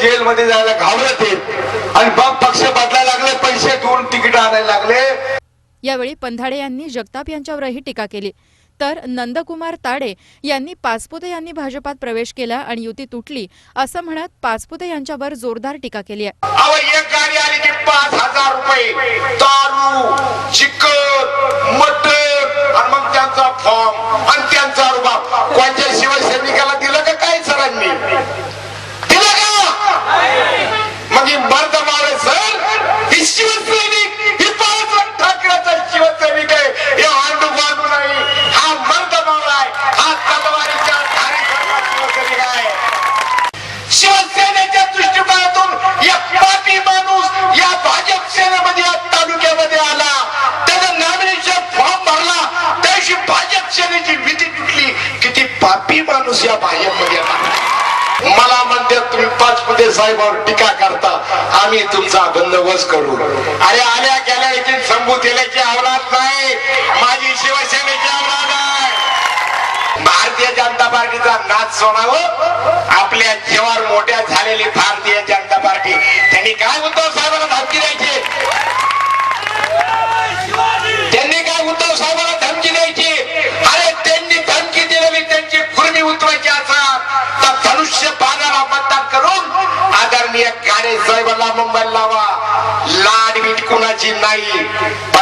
जेलमध्ये जायला घाबरत आहेत. आणि बाप पक्ष बदलायला लागले पैसे देऊन तिकीट आणायला लागले. यावेळी पंधाडे यांनी जगताप यांच्यावरही टीका केली. तर नंदकुमार ताडे यांनी पाचपुते यांनी भाजपात प्रवेश केला आणि युती तुटली असं म्हणत पाचपुते यांच्यावर जोरदार टीका केली आहे. एक गाडी आली की पाच हजार रुपये. दारू चिकन मटन आणि मग त्यांचा फॉर्म भाजप भीती तुटली किती पापी माणूस या भाजपमध्ये मला म्हणते तुम्ही पाचपुते साहेबावर टीका करता आम्ही तुमचा बंदोबस्त करू. अरे आल्या गेल्या याची संभूतेल्याची अवलाद नाही. माझी शिवसेनेची अवलाद आहे. भारतीय जनता पार्टीचा नाच सोडावं. आपल्या जेवार मोठ्या झालेली आदरणीय साहेबाला मुंबईला लावा. लाड बीट कुणाची नाही.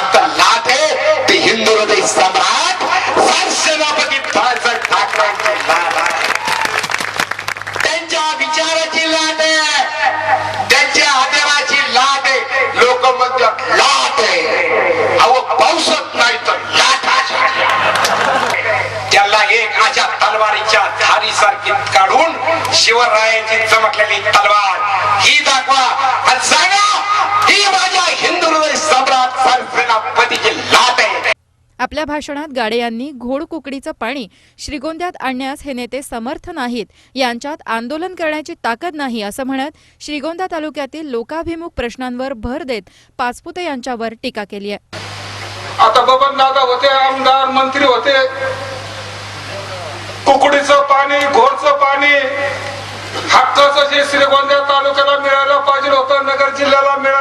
धारीसारखी काढून शिवरायाची चमकलेली तलवार. ही दाखवा. आणि सांगा ही माझ्या हिंदू हृदय सम्राट सरसेनापतीची लाट आहे. आपल्या भाषणात गाडे यांनी घोडकुकडीचं पाणी श्रीगोंद्यात आणण्यास हे नेते समर्थ नाहीत. यांच्यात आंदोलन करण्याची ताकद नाही असं म्हणत श्रीगोंदा तालुक्यातील लोकाभिमुख प्रश्नांवर भर देत पाचपुते यांच्यावर टीका केली आहे. आता बबन दादा होते आमदार मंत्री होते. कुकडीचं पाणी जे श्रीगोंदा तालुक्याला मिळायला पाहिजे होतं. नगर जिल्ह्याला मिळालं